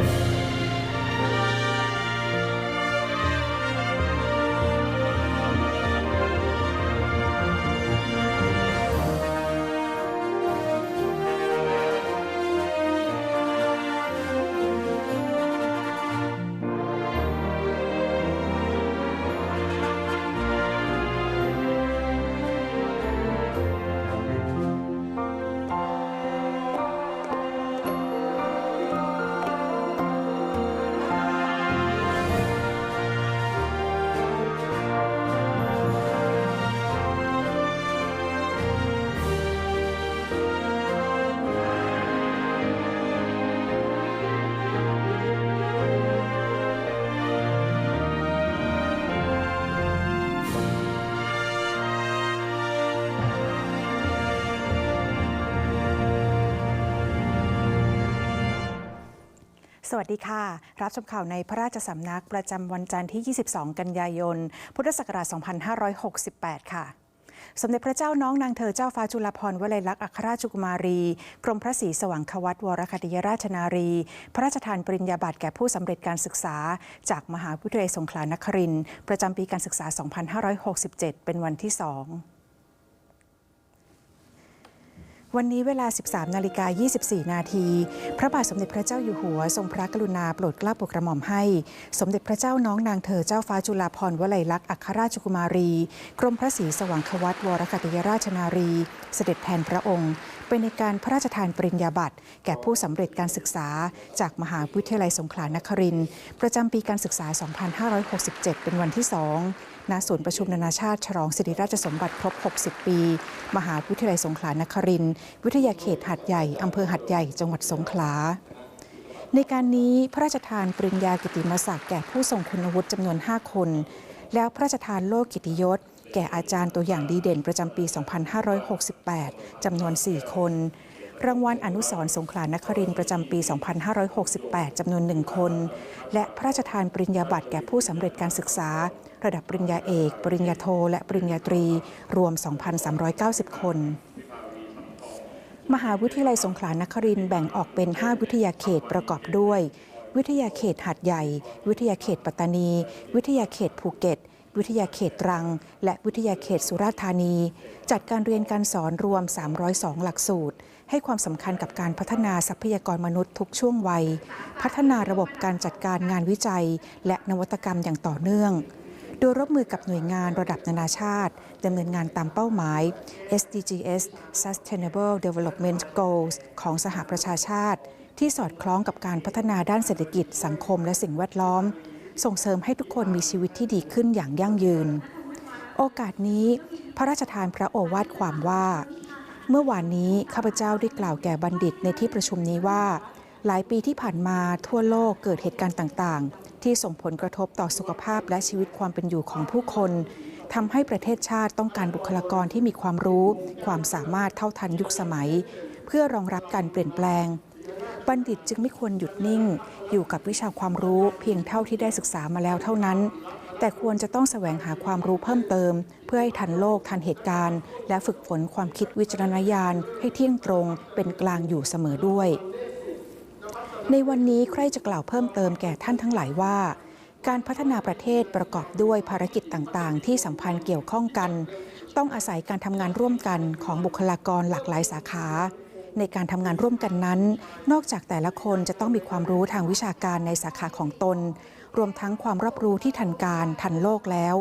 Bye. สวัสดีค่ะ รับชมข่าวในพระราชสำนักประจำวันจันทร์ที่ 22 กันยายน พุทธศักราช 2568 ค่ะ สมเด็จพระเจ้าน้องนางเธอเจ้าฟ้าจุฬาภรณ์วลัยลักษณ์อัครราชกุมารี กรมพระศรีสว่างควัตวรคติยราชนารี พระราชทานปริญญาบัตรแก่ผู้สำเร็จการศึกษา จากมหาวิทยาลัยสงขลานครินทร์ประจำปีการศึกษา 2567 เป็นวันที่2 วันนี้เวลา 13 นาฬิกา 24 นาที พระบาทสมเด็จพระเจ้าอยู่หัว ทรงพระกรุณาโปรดเกล้าโปรดกระหม่อมให้ สมเด็จพระเจ้าน้องนางเธอเจ้าฟ้าจุฬาภรณ์วลัยลักษณ์อัครราชกุมารี กรมพระศรีสว่างควัตวรคติยราชนารี เสด็จแทนพระองค์ เป็นในการพระราชทานปริญญาบัตรแก่ผู้สำเร็จการศึกษา จากมหาวิทยาลัยสงขลานครินทร์ประจำปีการศึกษา 2567 เป็นวันที่ 2ณศูนย์ประชุมนานาชาติฉลองสิริราชสมบัติครบ 60 ปี มหาวิทยาลัยสงขลานครินทร์วิทยาเขตหัดใหญ่อำเภอหัดใหญ่จังหวัดสงขลาในการนี้พระราชทานปริญญากิติมศักดิ์แก่ผู้ทรงคุณวุฒิจำนวน 5 คน แล้วพระราชทานโลกกิติยศ แก่อาจารย์ตัวอย่างดีเด่นประจำปี 2568 จำนวน 4 คน รางวัลอนุสรณ์สงขลานครินประจำปี 2568 จำนวน 1 คน และพระราชทานปริญญาบัตรแก่ผู้สำเร็จการศึกษา ระดับปริญญาเอก ปริญญาโท และปริญญาตรี รวม 2,390 คนมหาวิทยาลัยสงขลานครินแบ่งออกเป็น 5 วิทยาเขตประกอบด้วย วิทยาเขตหัดใหญ่ วิทยาเขตปัตตานี วิทยาเขตภูเก็ต วิทยาเขตตรัง และวิทยาเขตสุราษฎร์ธานี จัดการเรียนการสอนรวม 302 หลักสูตร ให้ความสำคัญกับการพัฒนาทรัพยากรมนุษย์ทุกช่วงวัย พัฒนาระบบการจัดการงานวิจัย และนวัตกรรมอย่างต่อเนื่อง โดยร่วมมือกับหน่วยงานระดับนานาชาติดำเนินงานตามเป้าหมาย SDGs Sustainable Development Goals ของสหประชาชาติ ที่สอดคล้องกับการพัฒนาด้านเศรษฐกิจสังคมและสิ่งแวดล้อม ส่งเสริมให้ทุกคนมีชีวิตที่ดีขึ้นอย่างยั่งยืน โอกาสนี้ พระราชทานพระโอวาทความว่า เมื่อวานนี้ข้าพเจ้าได้กล่าวแก่บัณฑิตในที่ประชุมนี้ว่า หลายปีที่ผ่านมาทั่วโลกเกิดเหตุการณ์ต่างๆ ที่ส่งผลกระทบต่อสุขภาพและชีวิตความเป็นอยู่ของผู้คนทำให้ประเทศชาติต้องการบุคลากรที่มีความรู้ ความสามารถเท่าทันยุคสมัย เพื่อรองรับการเปลี่ยนแปลง บัณฑิตจึงไม่ควรหยุดนิ่ง อยู่กับวิชาความรู้เพียงเท่าที่ได้ศึกษามาแล้วเท่านั้น แต่ควรจะต้องแสวงหาความรู้เพิ่มเติม เพื่อให้ทันโลกทันเหตุการณ์ และฝึกฝนความคิดวิจารณญาณ ให้เที่ยงตรง เป็นกลางอยู่เสมอด้วย ในวันนี้ใครจะกล่าวเพิ่มเติมแก่ท่านทั้งหลายว่าการพัฒนาประเทศประกอบด้วยภารกิจต่างๆ ที่สัมพันธ์เกี่ยวข้องกัน ต้องอาศัยการทำงานร่วมกันของบุคลากรหลากหลายสาขา ในการทำงานร่วมกันนั้น นอกจากแต่ละคนจะต้องมีความรู้ทางวิชาการในสาขาของตน รวมทั้งความรอบรู้ที่ทันการทันโลกแล้ว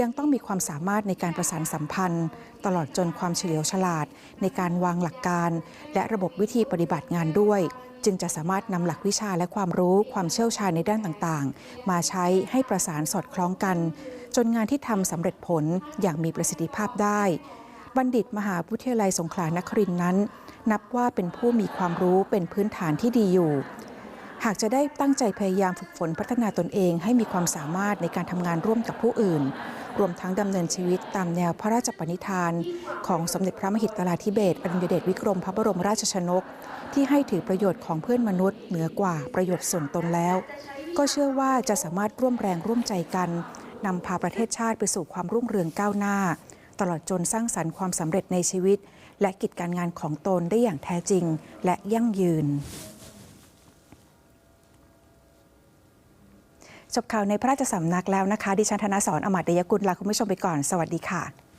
ยังต้องมีความสามารถในการประสานสัมพันธ์ ตลอดจนความเฉลียวฉลาด ในการวางหลักการ และระบบวิธีปฏิบัติงานด้วย จึงจะสามารถนำหลักวิชาและความรู้ความเชี่ยวชาญในด้านต่างๆ มาใช้ให้ประสานสอดคล้องกัน จนงานที่ทำสำเร็จผลอย่างมีประสิทธิภาพได้ บัณฑิตมหาวิทยาลัยสงขลานครินทร์นั้น นับว่าเป็นผู้มีความรู้เป็นพื้นฐานที่ดีอยู่ หากจะได้ตั้งใจพยายามฝึกฝนพัฒนาตนเองให้มีความสามารถในการทำงานร่วมกับผู้อื่น รวมทั้งดำเนินชีวิตตามแนวพระราชปณิธาน ของสมเด็จพระมหิตลาธิเบศอดุลยเดชวิกรมพระบรมราชชนก ที่ให้ถือประโยชน์ของเพื่อนมนุษย์ เหนือกว่าประโยชน์ส่วนตนแล้ว ก็เชื่อว่าจะสามารถร่วมแรงร่วมใจกันนำพาประเทศชาติไปสู่ความรุ่งเรืองก้าวหน้า ตลอดจนสร้างสรรค์ความสำเร็จในชีวิต และกิจการงานของตนได้อย่างแท้จริงและยั่งยืนจบข่าวในพระราชสำนักแล้วนะคะ ดิฉันธนาสอนอมาตยกุลลาคุณผู้ชมไปก่อน สวัสดีค่ะ